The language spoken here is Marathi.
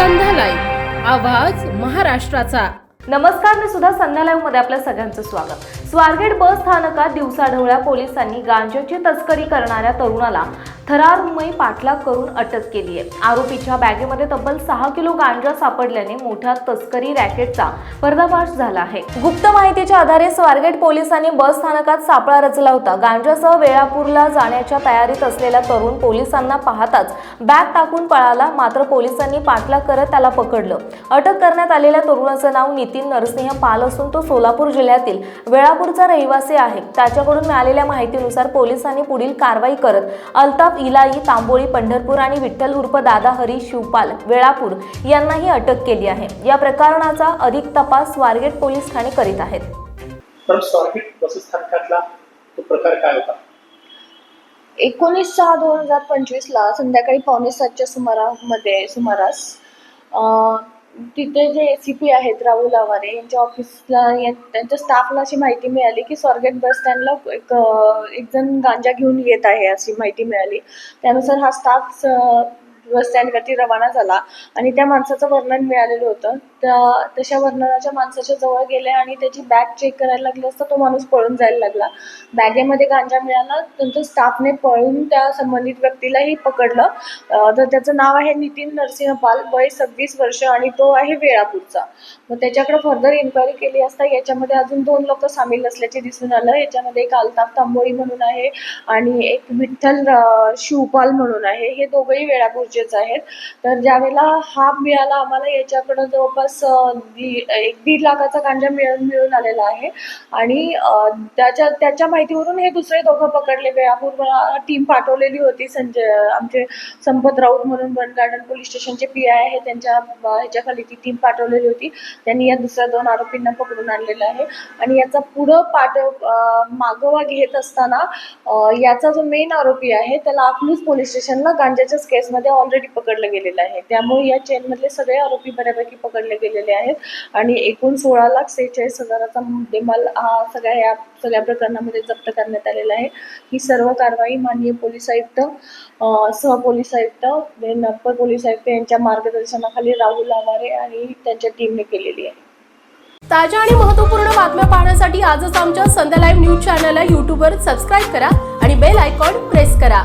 संध्या लाईव्ह आवाज महाराष्ट्राचा. नमस्कार मी सुद्धा संध्या लाईव्हमध्ये आपल्या सगळ्यांचं स्वागत. स्वारगेट बस स्थानकात दिवसाढवळ्या पोलिसांनी गांजाची तस्करी करणाऱ्या तरुणाला थरारमयी पाठलाग करून अटक केली आहे. आरोपीच्या बॅगेमध्ये तब्बल सहा किलो गांजा सापडल्याने मोठ्या तस्करी रॅकेटचा पर्दाफाश झाला आहे. गुप्त माहितीच्या आधारे स्वारगेट पोलिसांनी बस स्थानकात सापळा रचला होता. गांजासह वेळापूरला जाण्याच्या तयारीत असलेला तरुण पोलिसांना पाहताच बॅग टाकून पळाला. मात्र पोलिसांनी पाठलाग करत त्याला पकडलं. अटक करण्यात आलेल्या तरुणाचं नाव नितीन नरसिंह पाल असून तो सोलापूर जिल्ह्यातील वेळापूरचा रहिवासी आहे. त्याच्याकडून मिळालेल्या माहितीनुसार पोलिसांनी पुढील कारवाई करत अल्ताफ इलाई तांबोळी पंढरपूर आणि विठ्ठल उर्फ दादा हरी शिवपाल वेळापूर यांनाही अटक केली आहे. या प्रकरणाचा अधिक तपास स्वारगेट पोलीस ठाणे करीत आहेत. पण स्वारगेट बसस्थानकातला तो प्रकार काय होता? एकोणीस सहा दोन हजार पंचवीसला संध्याकाळी पावणे सातच्या सुमारामध्ये सुमारास अं, तिथे जे ए सी पी आहेत राहुल आवारे यांच्या ऑफिसला या- त्यांच्या स्टाफला अशी माहिती मिळाली की स्वारगेट बस स्टँडला एक एक जण गांजा घेऊन येत आहे अशी माहिती मिळाली. त्यानुसार हा स्टाफ बस स्टँडवरती रवाना झाला आणि त्या माणसाचं वर्णन मिळालेलं होतं. त्या तशा वर्णनाच्या माणसाच्या जवळ गेले आणि त्याची बॅग चेक करायला लागली असता तो माणूस पळून जायला लागला. बॅगेमध्ये गांजा मिळाला त्यांच्या स्टाफने पळून त्या संबंधित व्यक्तीलाही पकडलं. तर त्याचं नाव आहे नितीन नरसिंह पाल वय सव्वीस वर्ष आणि तो आहे वेळापूरचा. मग त्याच्याकडे फर्दर इन्क्वायरी केली असता याच्यामध्ये अजून दोन लोक सामील असल्याचे दिसून आलं. याच्यामध्ये एक अल्ताफ तांबोळी म्हणून आहे आणि एक विठ्ठल शिवपाल म्हणून आहे. हे दोघंही गरजेचं आहे तर ज्यावेळेला हा मिळाला आम्हाला याच्याकडं जवळपास दी एक दीड लाखाचा गांजा मिळून मिळून आलेला आहे. आणि त्याच्या त्याच्या माहितीवरून हे दुसरे दोघं पकडले वेळापूर टीम पाठवलेली होती संजय आमचे संपत राऊत म्हणून वन गार्डन पोलीस स्टेशनचे पी आय आहे. त्यांच्या ह्याच्याखाली ती टीम पाठवलेली होती. त्यांनी या दुसऱ्या दोन आरोपींना पकडून आणलेलं आहे. आणि याचा पुढं पाठ मागोवा घेत असताना याचा जो मेन आरोपी आहे त्याला अकलूज पोलीस स्टेशनला गांजाच्याच केसमध्ये ऑलरेडी पकडलं गेलेलं आहे. त्यामुळे या चेनमधले सगळे आरोपी बऱ्यापैकी पकडले गेलेले आहेत. आणि एकूण सोळा लाख सेहेचाळीस हजाराचा मुद्देमाल हा सगळ्या या सगळ्या प्रकरणामध्ये जप्त करण्यात आलेला आहे. ही सर्व कारवाई माननीय पोलीस आयुक्त सहपोलीस आयुक्त देन अप्पर पोलीस आयुक्त यांच्या मार्गदर्शनाखाली राहुल आवारे आणि त्यांच्या टीमने केलेली आहे. ताज्या आणि महत्त्वपूर्ण बातम्या पाहण्यासाठी आजच आमच्या संध्या लाईव्ह न्यूज चॅनलला यूट्यूबवर सबस्क्राईब करा आणि बेल आयकॉन प्रेस करा.